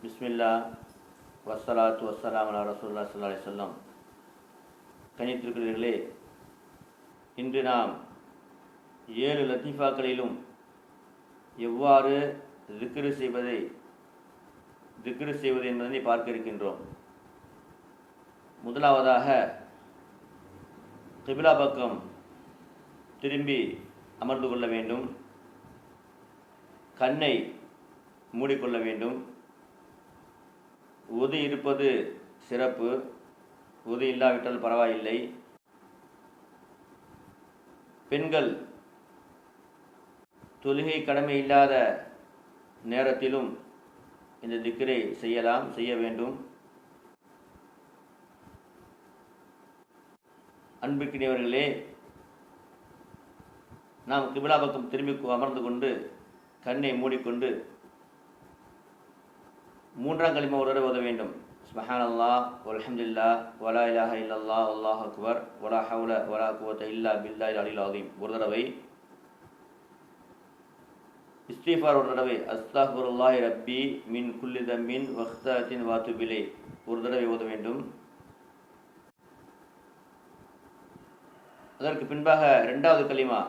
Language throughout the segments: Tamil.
பிஸ்மில்லா வசலாத்து வசலாம் அலா ரசூல்லா சல்லா அலி சொல்லம் கணித்திருக்கிறீர்களே இன்று நாம் ஏழு லத்தீஃபாக்களிலும் எவ்வாறு திக்ரு செய்வதை திக்ரு செய்வது என்பதனை பார்க்க இருக்கின்றோம். முதலாவதாக கிபிலா பக்கம் திரும்பி அமர்ந்து கொள்ள வேண்டும். கண்ணை மூடிக்கொள்ள வேண்டும். உது இருப்பது சிறப்பு. உது இல்லாவிட்டால் பரவாயில்லை. பெண்கள் தொழுகை கடமை இல்லாத நேரத்திலும் இந்த திக்கரை செய்யலாம் செய்ய வேண்டும். அன்புக்கினியவர்களே நாம் கிபிலா பக்கம் திரும்பி அமர்ந்து கொண்டு கண்ணை மூடிக்கொண்டு மூன்றாம் களிமா ஒரு தடவை ஓத வேண்டும். சுபஹான் அல்லா அலமதுல்லா வலா இலாஹ இல்லல்லா அல்லாஹ் அக்பர் வலா ஹவுல வலா குவத்த இல்லா பில்லா அலில் அலீம். ஒரு தடவை. இஸ்தீஃபார் ஒரு தடவை. அஸ்தாஃபுருல்லாஹி ரப்பி மின் குல்லி தம்மின் வாத்து வாத்துபிலே. ஒரு தடவை ஓத வேண்டும். அதற்கு பின்பாக ரெண்டாவது கலிமா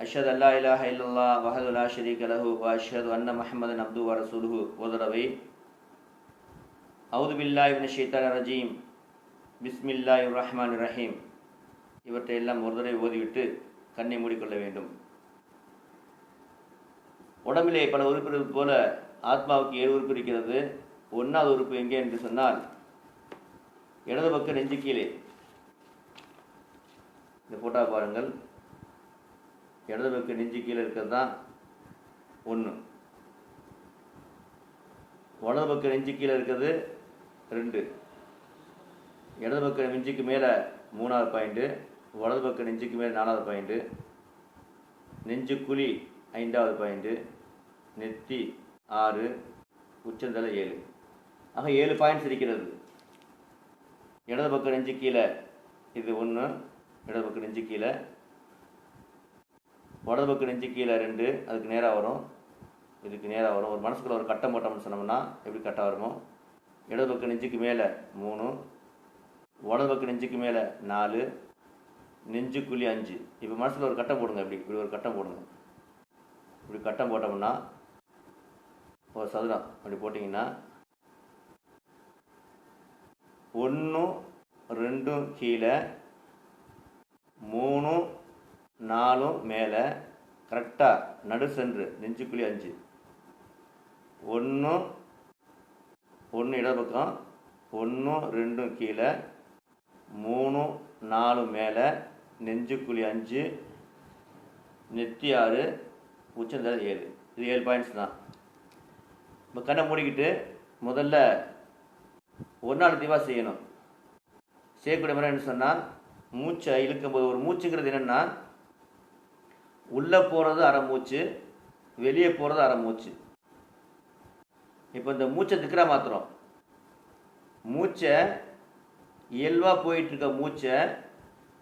அஷத் அல்லா இலாஹ இல்லல்லா வஹது லா ஷரீக் லஹு வ அஷ்ஹது அன்ன முஹம்மதன் அப்து வ ரசூலுஹு. ஓதரவை அவுது பில்லா இவன் ஷைத்தானிர் ரஜீம். பிஸ்மில்லா ரஹ்மான் ரஹீம். இவற்றை எல்லாம் ஒரு தடவை ஓதிவிட்டு கண்ணை மூடிக்கொள்ள வேண்டும். உடம்பிலே பல உறுப்பினர்கள் போல ஆத்மாவுக்கு ஏழு உறுப்பு இருக்கிறது. ஒன்றாவது உறுப்பு எங்கே என்று சொன்னால் இடது பக்கம் நெஞ்சு கீழே. இந்த போட்டா பாருங்கள். இடது பக்கம் நெஞ்சு கீழே இருக்கிறது தான் ஒன்று வலது பக்கம் நெஞ்சு கீழே இருக்கிறது ரெண்டு. இடது பக்கம் நெஞ்சுக்கு மேலே மூணாவது பாயிண்ட்டு வலது பக்கம் நெஞ்சுக்கு மேலே நாலாவது பாயிண்ட்டு நெஞ்சு குழி ஐந்தாவது பாயிண்ட்டு நெத்தி ஆறு உச்சந்தலை ஏழு. ஆக ஏழு பாயிண்ட்ஸ் இருக்கிறது. இடது பக்கம் நெஞ்சு கீழே இது ஒன்று இடது பக்கம் நெஞ்சு கீழே வலது பக்கம் நெஞ்சு கீழே ரெண்டு அதுக்கு நேராக வரும். இதுக்கு நேராக வரும். ஒரு மனசுக்குள்ள ஒரு கட்டம் போட்டோம்னு சொன்னோம்னா எப்படி கட்டாக வருமோ? இடது பக்கம் நெஞ்சுக்கு மேலே மூணு வலது பக்கம் நெஞ்சுக்கு மேலே நாலு நெஞ்சுக்குழி அஞ்சு. இப்போ மனசில் ஒரு கட்டம் போடுங்க இப்படி இப்படி ஒரு கட்டம் போடுங்க. இப்படி கட்டம் போட்டோம்னா ஒரு சதுரம் அப்படி போட்டிங்கன்னா ஒன்றும் ரெண்டும் கீழே மூணும் நாலும் மேலே கரெக்டாக நடு சென்று நெஞ்சுக்குழி அஞ்சு. ஒன்று ஒன்று இடப்பக்கம் ஒன்றும் ரெண்டும் கீழே மூணும் நாலு மேலே நெஞ்சுக்குழி அஞ்சு நெத்தி ஆறு உச்சந்தலை ஏழு. இது ஏழு பாயிண்ட்ஸ் தான். இப்போ கண்ணை மூடிக்கிட்டு முதல்ல ஒரு நாள் தீவா செய்யணும். செய்யக்கூடிய முறை என்ன சொன்னால் மூச்சை இழுக்கும்போது ஒரு மூச்சுங்கிறது என்னென்னா உள்ளே போகிறது அரை மூச்சு வெளியே போகிறது அரை மூச்சு. இப்போ இந்த மூச்சை திக்கிறா மாத்திரம். மூச்சை இயல்பாக போயிட்டுருக்க மூச்சை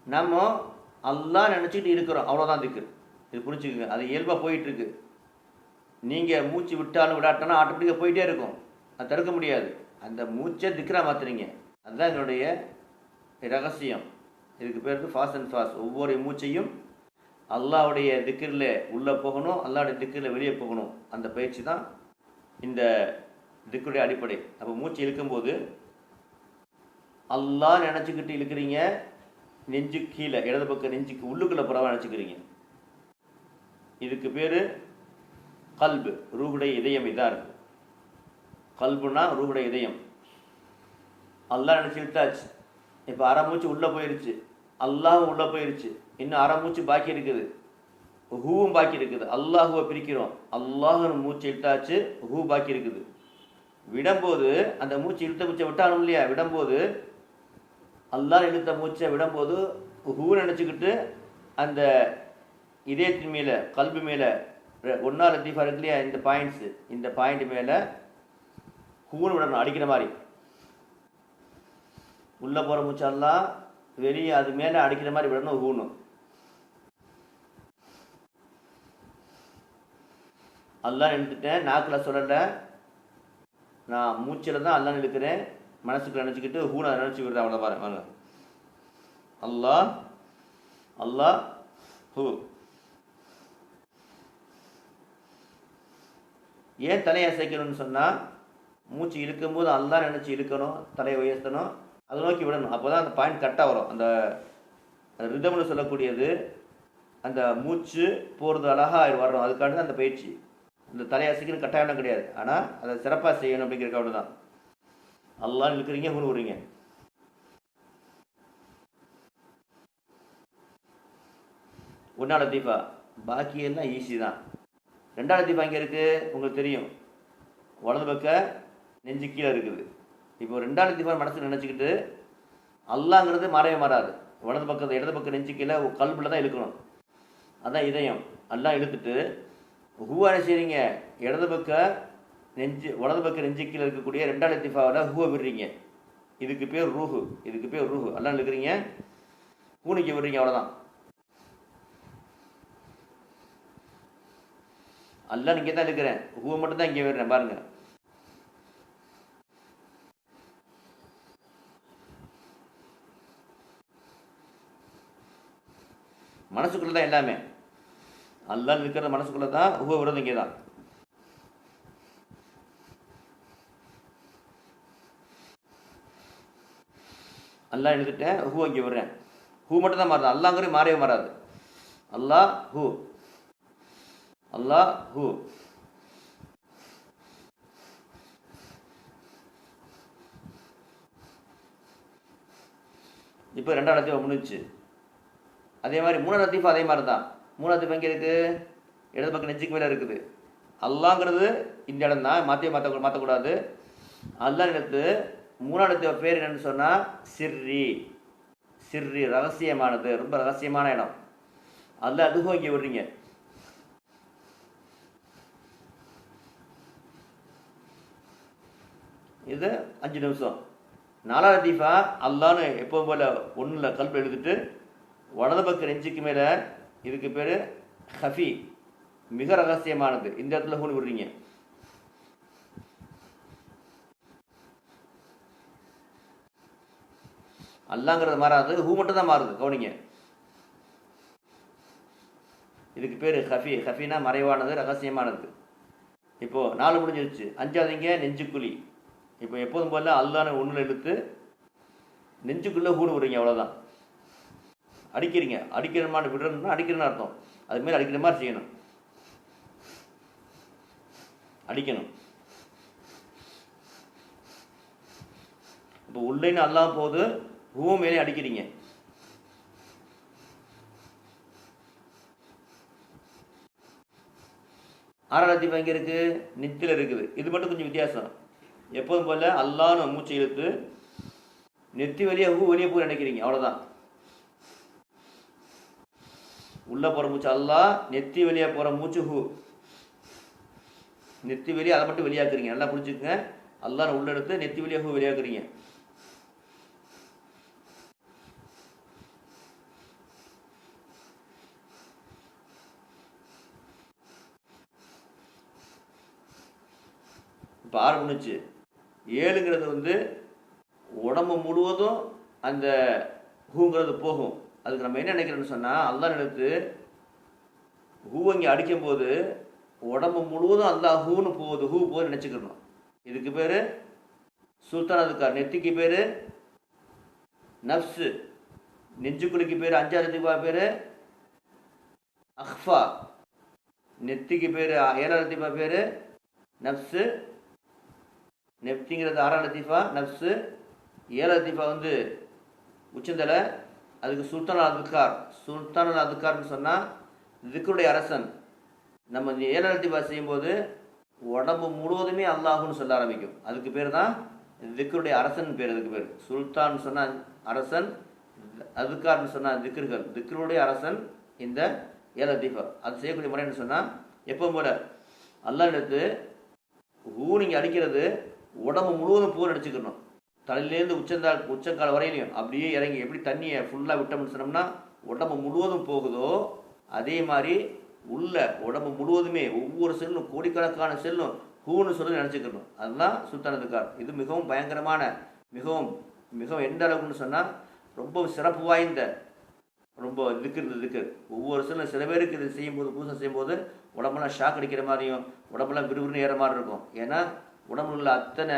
நம்ம எல்லாம் நினச்சிக்கிட்டு இருக்கிறோம். அவ்வளோதான் திக்கு இது புரிஞ்சுக்குங்க. அது இயல்பாக போயிட்டுருக்கு நீங்கள் மூச்சு விட்டாலும் விடாட்டாலும் ஆட்டோமேட்டிக்காக போயிட்டே இருக்கும். அது தடுக்க முடியாது. அந்த மூச்சை திக்கிறா மாத்துறீங்க அதுதான் என்னுடைய ரகசியம். இதுக்கு பேருக்கு ஃபாஸ்ட் அண்ட் ஃபாஸ்ட் ஒவ்வொரு மூச்சையும் அல்லாவுடைய திக்கிரில் உள்ளே போகணும் அல்லாவுடைய திக்கிரில் வெளியே போகணும். அந்த பயிற்சி தான் இந்த திக்குடைய அடிப்படை. அப்போ மூச்சு இழுக்கும்போது அல்லா நினச்சிக்கிட்டு இழுக்கிறீங்க நெஞ்சு கீழே இடது பக்கம் நெஞ்சுக்கு உள்ளுக்குள்ளே புறவா நினச்சிக்கிறீங்க. இதுக்கு பேர் கல்பு ரூகுடைய இதயம் இதாக இருக்குது கல்புனா ரூகுடைய இதயம். அல்லா நினச்சி விட்டாச்சு இப்போ அரை மூச்சு உள்ளே போயிருச்சு. அல்லாஹும் உள்ளே போயிருச்சு. இன்னும் அரை மூச்சு பாக்கி இருக்குது. ஹூவும் பாக்கி இருக்குது. அல்லாஹுவை பிரிக்கிறோம். அல்லாஹுன்னு மூச்சு இழுத்தாச்சு ஹூ பாக்கி இருக்குது. விடும்போது அந்த மூச்சு இழுத்த மூச்சை விட்டாலும் இல்லையா? விடும்போது அல்லாஹ் இழுத்த மூச்சை விடும்போது ஹூ நினச்சிக்கிட்டு அந்த இதயத்தின் மேலே கல்வி மேலே ஒன்றா லத்தீஃபா இருக்கு இல்லையா? இந்த பாயிண்ட்ஸு இந்த பாயிண்ட் மேலே ஹூன்னு விடணும். அடிக்கிற மாதிரி. உள்ளே போகிற மூச்செல்லாம் வெளியே அது மேலே அடிக்கிற மாதிரி விடணும் ஹூணும் அதெல்லாம் நின்றுட்டேன் நாக்கில் சொல்லலை. நான் மூச்சில் தான் அல்லான்னு இழுக்கிறேன் மனசுக்குள்ள நினச்சிக்கிட்டு ஹூனை நான் நினச்சி விடுறேன் அவ்வளோ பாருங்க வாங்க. அல்லாஹ் அல்லாஹ் ஹூ. ஏன் தலையை அசைக்கணும்னு சொன்னால் மூச்சு இழுக்கும்போது அல்லா நினச்சி இழுக்கணும் தலையை உயர்த்தணும். அதை நோக்கி விடணும். அப்போ தான் அந்த பாயிண்ட் கரெக்டாக வரும். அந்த ரிதம்னு சொல்லக்கூடியது அந்த மூச்சு போகிறது அழகாக வரணும் அதுக்காண்டி தான் அந்த பயிற்சி. இந்த தலையை கட்டாயம் கிடையாது. ஆனால் அதை சிறப்பாக செய்யணும் அப்படிங்கிற அவ்வளோ தான் அல்லாஹ் இழுக்கிறீங்க ஹூன்னு விடுறீங்க ஒன்றாவது தீபா பாக்கி எல்லாம் ஈஸி தான். ரெண்டாவது தீபா இங்கே இருக்குது உங்களுக்கு தெரியும். வலது பக்க நெஞ்சு கீழே இருக்குது. இப்போ ரெண்டாவது லத்தீஃபா மனசு நினச்சிக்கிட்டு அல்லாங்கிறது மாறவே மாறாது. வலது பக்கத்தை இடது பக்கம் நெஞ்சு கீழே கல்பில் தான் இழுக்கணும். அதான் இதயம். எல்லாம் இழுத்துட்டு ஹூவா என்ன செய்றீங்க? இடது பக்க நெஞ்சு வலது பக்க நெஞ்சு கீழே இருக்கக்கூடிய ரெண்டாவது திஃபாவில் ஹூவை விடுறீங்க. இதுக்கு பேர் ரூஹு. இதுக்கு பேர் ரூஹு. எல்லாம் இழுக்கிறீங்க? பூனைக்கு விடுறீங்க அவ்வளோதான் அல்ல இங்கே தான் இருக்கிறேன் ஹூவை மட்டும் தான் இங்கே விடுறேன் பாருங்கள் மனசுக்குள்ள தான் எல்லாமே? அல்லா இருக்கிற மனசுக்குள்ள தான் உப விரதம் இங்கே தான் அல்லா எழுதிட்டேன் ஹூ இங்கே விடுறேன். ஹூ மட்டும் தான் மாறுது அல்லாங்கிறது மாறவே மாறாது. அல்லாஹ் ஹூ அல்லாஹ் ஹூ இப்போ ரெண்டாயிரத்தி லத்தீஃபா முடிஞ்சுச்சு. அதே மாதிரி மூணாவது லத்தீஃபா அதே மாதிரி தான் மூணாவது லத்தீஃபா எங்கே இருக்குது இடது பக்கம் நெஞ்சுக்கு மேலே இருக்குது. அல்லாங்கிறது இந்த இடம் தான். மாற்றிய மாற்ற மாற்றக்கூடாது அல்லா எடுத்து மூணாவது லத்தீஃபா பேர் என்னன்னு சொன்னால் சிர்ரி. சிர்ரி ரகசியமானது. ரொம்ப ரகசியமான இடம். அல்ல அதுவும் இங்கே விடுறீங்க. இது அஞ்சு நிமிஷம். நாலாவது தீஃபா அல்லான்னு எப்போவும் போல் ஒன்றில் கல்பு எழுதிட்டு வலது பக்க நெஞ்சுக்கு மேலே இதுக்கு பேர் ஹஃபி மிக ரகசியமானது. இந்த இடத்துல ஹூன் விடுறீங்க. அல்லாங்கிறது மாறாது ஹூ மட்டும் தான் மாறுது. கவனிங்க. இதுக்கு பேர் ஹஃபி ஹஃபினா மறைவானது ரகசியமானது. இப்போது நாலு முடிஞ்சிருச்சு. அஞ்சாவதுங்க நெஞ்சுக்குழி. இப்போ எப்போதும் போல அல்லான ஒன்றில் எடுத்து நெஞ்சுக்குள்ளே ஹூடு விடுறீங்க அவ்வளோதான் அடிக்கிறீங்க. அடிக்கிற மாதிரி விடுறதுன்னா அடிக்கிறேன்னு அர்த்தம். அது அடிக்கிற மாதிரி செய்யணும். அடிக்கணும். இப்போ உள்ளேன்னு அல்லாம போது ஹூ மேலே அடிக்கிறீங்க. ஆறாவது தீபம் எங்கே இருக்குது நித்தில் இருக்குது. இது மட்டும் கொஞ்சம் வித்தியாசம். எப்போதும் போல் அல்லான்னு மூச்சை இழுத்து நெத்தி வழியாக ஹூ வெளியே போய் நினைக்கிறீங்க. அவ்வளோதான் உள்ளே போகிற மூச்சு அல்லா நெத்தி வெளியே போகிற மூச்சு ஹூ நெத்தி வெளியே அதை மட்டும் வெளியாக்குறீங்க. நல்லா புரிஞ்சுக்குங்க. அல்லான்னு உள்ள எடுத்து நெத்தி வெளியே ஹூ வெளியாக்குறீங்க. இப்போ ஆறு முடிச்சு ஏழுங்கிறது வந்து உடம்பு முழுவதும் அந்த ஹூங்கிறது போகும். அதுக்கு நம்ம என்ன நினைக்கிறோன்னு சொன்னால் அல்லா நினைத்து ஹூ இங்கே அடிக்கும்போது உடம்பு முழுவதும் அல்லா ஹூன்னு போகுது ஹூ போகுது நினச்சிக்கிறணும் இதுக்கு பேர் சுல்தான் அதுக்கார் நெத்திக்கு பேர் நப்ஸு. நெஞ்சுக்குழிக்கு பேர் அஞ்சாவது தீபா பேர் அஹ்ஃபா. நெத்திக்கு பேர் ஏழாவது தீபா பேர் நப்ஸு. நெப்திங்கிறது ஆறாம் லத்தீஃபா நப்ஸு. ஏழாம் லத்தீஃபா வந்து உச்சந்தலை. அதுக்கு சுல்தான் அதுக்கார் சுல்தான் அதுக்கார்னு சொன்னால் திக்கருடைய அரசன். நம்ம இந்த ஏழாம் செய்யும்போது உடம்பு முழுவதுமே அல்லாஹுன்னு சொல்ல ஆரம்பிக்கும். அதுக்கு பேர் தான் திக்கருடைய அரசன் பேர் அதுக்கு பேர். சுல்தான் சொன்னால் அரசன் அதுக்கார்னு சொன்னால் திக்ருகள் திக்ருடைய அரசன் இந்த ஏழாம் அது செய்யக்கூடிய முறைன்னு சொன்னால் எப்பவும் போல அல்லாஹ் எடுத்து ஊ நீங்கள் அடிக்கிறது உடம்பு முழுவதும் பூர் அடிச்சுக்கணும். தலையிலேருந்து உச்சந்தால் உச்சங்கால வரையிலையும் அப்படியே இறங்கி எப்படி தண்ணியை ஃபுல்லாக விட்டோம்னு சொன்னோம்னா உடம்பு முழுவதும் போகுதோ அதே மாதிரி உள்ள உடம்பு முழுவதுமே ஒவ்வொரு செல்லும் கோடிக்கணக்கான செல்லும் ஹூன்னு சொல்லி நினச்சிக்கணும். அதுதான் சுல்தானதுக்கார் இது மிகவும் பயங்கரமான மிகவும் மிகவும் எந்த அளவுக்குன்னு சொன்னால் ரொம்ப சிறப்பு வாய்ந்த ரொம்ப இருக்கிறது இருக்கு ஒவ்வொரு சில சில பேருக்கு இது செய்யும்போது பூசை செய்யும்போது உடம்பெல்லாம் ஷாக் அடிக்கிற மாதிரியும் உடம்பெல்லாம் விறுவிறுன்னு ஏற மாதிரி இருக்கும். ஏன்னா உடம்புல உள்ள அத்தனை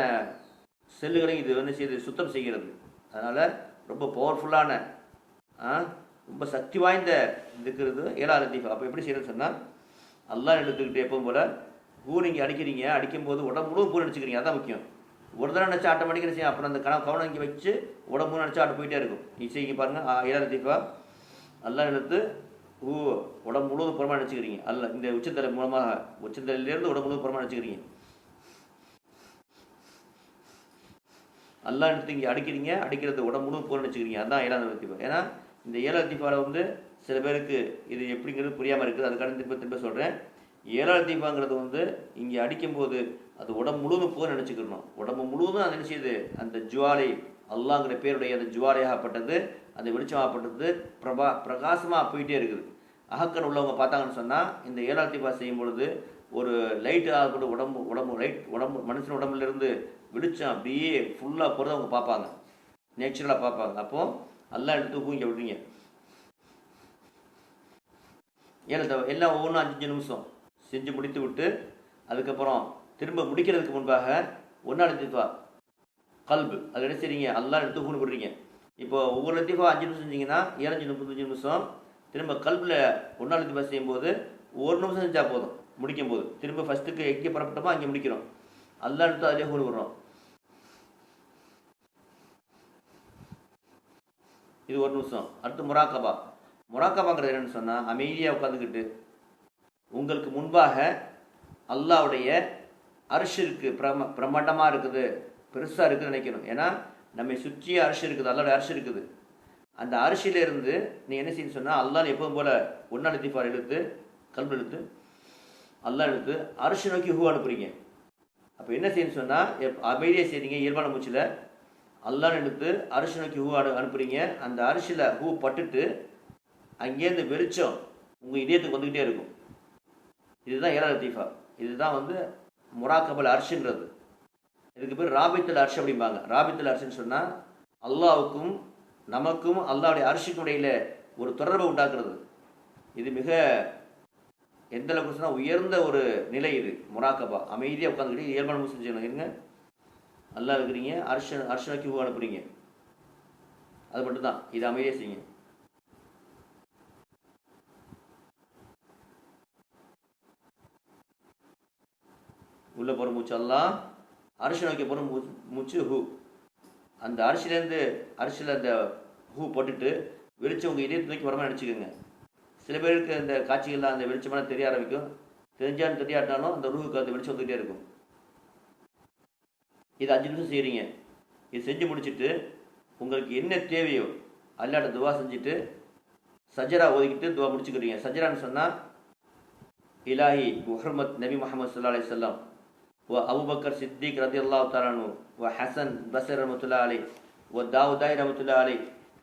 செல்லுகளையும் இது வந்து செய்து சுத்தம் செய்கிறது. அதனால் ரொம்ப பவர்ஃபுல்லான ஆ, ரொம்ப சக்தி வாய்ந்த இருக்கிறது ஏழாவது தீபம் அப்போ எப்படி செய்யணும்னு சொன்னால் அல்லா எடுத்துக்கிட்டு எப்பவும் போல் பூ நீங்கள் அடிக்கிறீங்க அடிக்கும்போது உடம்பு முழுவதும் பூ அடிச்சுக்கிறீங்க அதான் முக்கியம். ஒரு தடவை நினச்சா ஆட்டோமேட்டிக்காக செய்யும்? அப்புறம் அந்த கணம் கவனம் இங்கே வச்சு உடம்பு நினச்சா ஆட்ட போயிட்டே இருக்கும். நீ செய்யுங்க பாருங்கள் ஏழாவது தீபா அல்லா எடுத்து ஊ உடம்பு முழுவதும் புறமா நினச்சிக்கிறீங்க. அல்ல இந்த உச்சத்தலை மூலமாக உச்சத்தலையிலேருந்து உடம்பு முழுவதும் புறமா நினச்சிக்கிறீங்க. அல்லா எடுத்து இங்கே அடிக்கிறீங்க அடிக்கிறது உடம்பு முழுவதும் வச்சுக்கிறீங்க அதான் ஏழாவது ஏன்னா இந்த ஏழாவது லத்தீஃபாவில் வந்து சில பேருக்கு இது எப்படிங்கிறது புரியாமல் இருக்குது. அதுக்கான திரும்ப திரும்ப சொல்கிறேன் ஏழாவது தீபாங்கிறது வந்து இங்கே அடிக்கும்போது அது உடம்பு முழுவதும் போர் நினச்சிக்கணும். உடம்பு முழுவதும் அது என்ன அந்த ஜுவாலை அல்லாங்கிற பேருடைய அந்த ஜுவாலையாகப்பட்டது அந்த வெளிச்சமாகப்பட்டது பிரபா பிரகாசமாக போயிட்டே இருக்குது. அகக்கன் உள்ளவங்க பார்த்தாங்கன்னு சொன்னால் இந்த ஏழாவது தீபா செய்யும் பொழுது ஒரு லைட் ஆகப்பட்ட உடம்பு உடம்பு லைட் உடம்பு மனுஷன் உடம்புலேருந்து வெளிச்சம் அப்படியே ஃபுல்லாக போகிறத அவங்க பார்ப்பாங்க. நேச்சுரலாக பார்ப்பாங்க. அப்போது எல்லாம் எடுத்து இங்கே விடுறீங்க. ஏன்னா எல்லாம் ஒவ்வொன்றும் அஞ்சு அஞ்சு நிமிஷம். செஞ்சு முடித்து விட்டு அதுக்கப்புறம் திரும்ப முடிக்கிறதுக்கு முன்பாக ஒன்றா லத்தீஃபா கல்பு அது என்ன செய்றீங்க? எல்லாம் எடுத்து ஊன்னு விடுறீங்க. இப்போ ஒவ்வொரு லத்தீஃபா அஞ்சு நிமிஷம் செஞ்சீங்கன்னா ஏழஞ்சு முப்பத்தஞ்சு நிமிஷம் திரும்ப கல்பில் ஒன்றா லத்தீஃபா செய்யும்போது ஒரு நிமிஷம் செஞ்சால் போதும் முடிக்கும் போது திரும்ப ஃபஸ்ட்டுக்கு எங்கே புறப்பட்டோமோ அங்கே முடிக்கிறோம். அல்லா எடுத்து அதிலே ஊன்னு விடுறோம். இது ஒரு நிமிஷம். அடுத்து முராக்கபா. முராக்கபாங்கிறது என்னென்னு சொன்னால் அமைதியாக உட்காந்துக்கிட்டு உங்களுக்கு முன்பாக அல்லாவுடைய அரிசி இருக்குது பிரம பிரமாண்டமாக இருக்குது பெருசாக இருக்குதுன்னு நினைக்கணும். ஏன்னா நம்மை சுற்றியே அரிசி இருக்குது அல்லாவுடைய அரிசி இருக்குது. அந்த அரிசியிலேருந்து நீ என்ன செய்யணும் சொன்னால் அல்லாஹ் எப்பவும் போல் ஒன்றா லத்தீஃபார் எழுத்து கல்வி எழுத்து அல்லாஹ் எழுத்து அரிசி நோக்கி ஹூ அனுப்புறீங்க. அப்போ என்ன செய்யணும் சொன்னால் எப் அமைதியாக செய்றீங்க இயல்பான மூச்சில். அல்லான்னு எடுத்து அரிசி நோக்கி ஹூ அனு அனுப்புறீங்க. அந்த அரிசியில் ஹூ பட்டுட்டு அங்கேருந்து வெளிச்சம் உங்கள் இதயத்துக்கு வந்துக்கிட்டே இருக்கும். இதுதான் ஏலா லத்தீஃபா. இதுதான் வந்து முராக்கபல் அரிசின்றது. இதுக்கு பேர் ராபித்தல் அரிசி அப்படிம்பாங்க. ராபித்தல் அரிசின்னு சொன்னால் அல்லாவுக்கும் நமக்கும் அல்லாவுடைய அரிசிக்கும் இடையில ஒரு தொடர்பை உண்டாக்குறது. இது மிக எந்த அளவுக்கு சொன்னால் உயர்ந்த ஒரு நிலை இது முராக்கபா. அமைதியாக உட்காந்துக்கிட்டு இயல்பான முஸ்லிம் செய்யணும். இருங்க. நல்லா இருக்கிறீங்க அர்ஷ அர்ஷனாக்கி ஹூ அனுப்புறீங்க அது மட்டும்தான். இது அமைதியாக செய்யுங்க. உள்ளே போகிற மூச்சு எல்லாம் அரிசி நோக்கி போகிற மூ மூச்சு ஹூ. அந்த அரிசிலேருந்து அரிசியில் அந்த ஹூ போட்டுட்டு வெளிச்சம் உங்கள் இதயத்தை நோக்கி வரமா நினச்சிக்கோங்க. சில பேருக்கு அந்த காட்சிகள்லாம் அந்த வெளிச்சமான தெரிய ஆரம்பிக்கும். தெரிஞ்சாலும் தெரியாட்டாலும் அந்த ரூஹுக்கு அந்த வெளிச்சம் வந்துகிட்டே இருக்கும். இது அஞ்சு நிமிஷம் செய்கிறீங்க இது செஞ்சு முடிச்சுட்டு உங்களுக்கு என்ன தேவையோ அல்லாட்ட துவா செஞ்சுட்டு சஜரா ஒதுக்கிட்டு துவா முடிச்சுக்கிறீங்க. சஜரான்னு சொன்னால் இலாஹி முஹர்மத் நபி முகமது சல்லா அலி சொல்லாம் ஓ அபுபக்கர் சித்திக் ரதி அல்லாஹ் தாலானு ஓ ஹசன் பசர் ரமத்துல்லா அலி ஓ தாவுதாய் ரமத்துல்லா அலி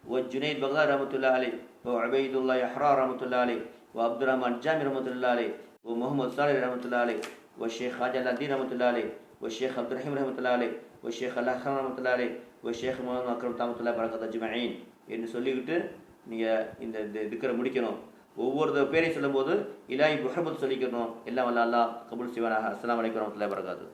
ஓ ஜுனைத் பக்தார் ரமத்துல்லா அலி ஓ அபைதுல்லா யஹ்ரா ரமத்துல்லா அலி ஓ அப்துல் ரஹ்மான் ஜாமி ரமத்துல்லா அலி ஓ முகமது சாலி ரமத்துல்லா அலி ஓ ஷேக் ஹாஜா அல்லாதீன் ரமத்துல்லா அலி والشيخ عبد الرحيم رحمة الله عليه والشيخ الأخر رحمة الله عليه والشيخ محمد أكرم رحمة الله بركة أجمعين என்று சொல்லிக்கிட்டு நீங்கள் இந்த இந்த திக்கரை முடிக்கணும் ஒவ்வொரு பேரையும் சொல்லும்போது இலாஹி முஹம்மது சொல்லிக்கணும் எல்லாம் வல்ல அல்லாஹ் கபூல் சிவானாக அஸ்ஸலாமு அலைக்கும் வரமத்துல்லாஹி வரகாத்து